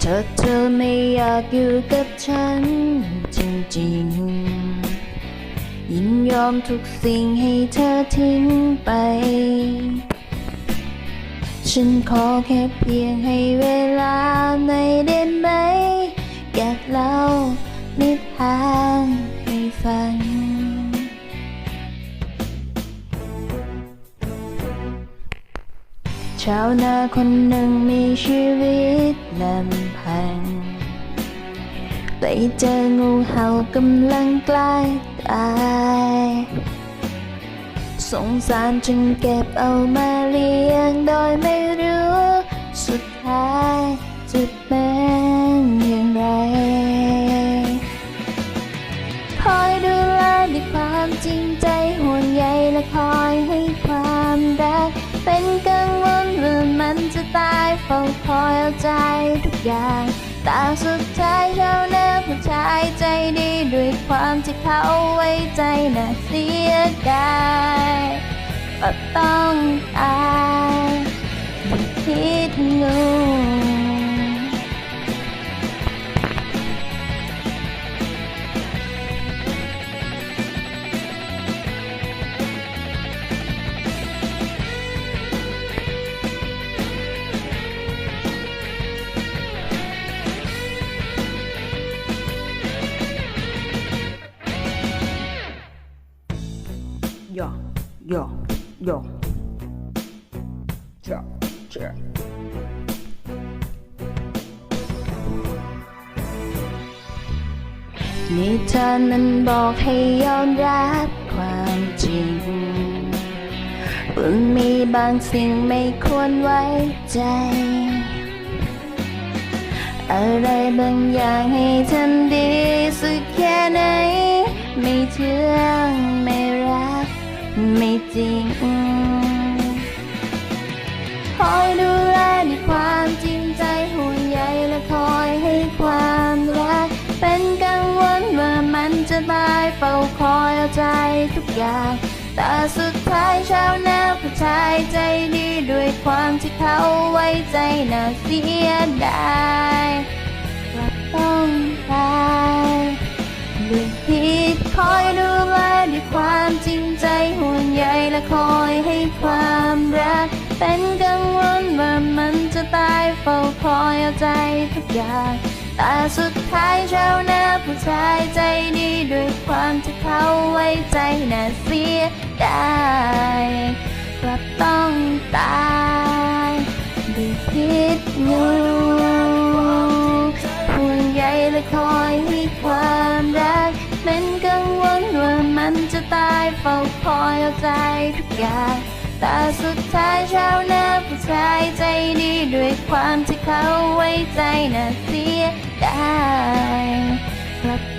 เธอเธอไม่อยากอยู่กับฉัน จริงๆ ยินยอมทุกสิ่งให้เธอทิ้งไป ฉันขอแค่เพียงให้เวลาในอยได้ไหมาวนาคนหนึ่งมีชีวิตลำพัง ไปเจองูเห่ากำลังใกล้ตาย สงสารจึงเก็บเอามาเลี้ยงโดยไม่รู้สุดท้าย องพอใจทุกอย่าง แต่สุดท้ายเขาเน้ผู้ชายใจดีด้วยความที่เขาไว้ใจน่าเสียดายก็ต้องตาย Ja, ja, ja. Tja, tja. นี่เธอนั้นบอกให้ยอมรับความจริงว่ามีบางสิ่งไม่ควรไว้ใจ อะไรบางอย่างให้ทำดีสักแค่ไหน ไม่เชื่องไม่รัก ไม่จริงคอยดูแลด้วยความจริงใจห่วงใยและคอยให้ความรัก เป็นกังวลว่ามันจะตายเฝ้าคอยเอาใจทุกอย่าง แต่สุดท้ายชาวนาผู้ชายใจดีด้วยความที่เขาไว้ใจน่าเสียดายต้องตายด้วยผิดคอยดู ด้วยความจริงใจห่วงใยและคอยให้ความรัก เป็นกังวลว่ามันจะตายเฝ้าคอยเอาใจทุกอย่างแต่สุดท้ายชาวนาผู้ชายใจดีด้วยความที่เขาไว้ใจน่าเสียไดายกลับต้องตาย ใจทุกอย่าง แต่สุดท้ายชาวนาผู้ชายใจดีด้วยความที่เขาไว้ใจน่าเสียได้กลับ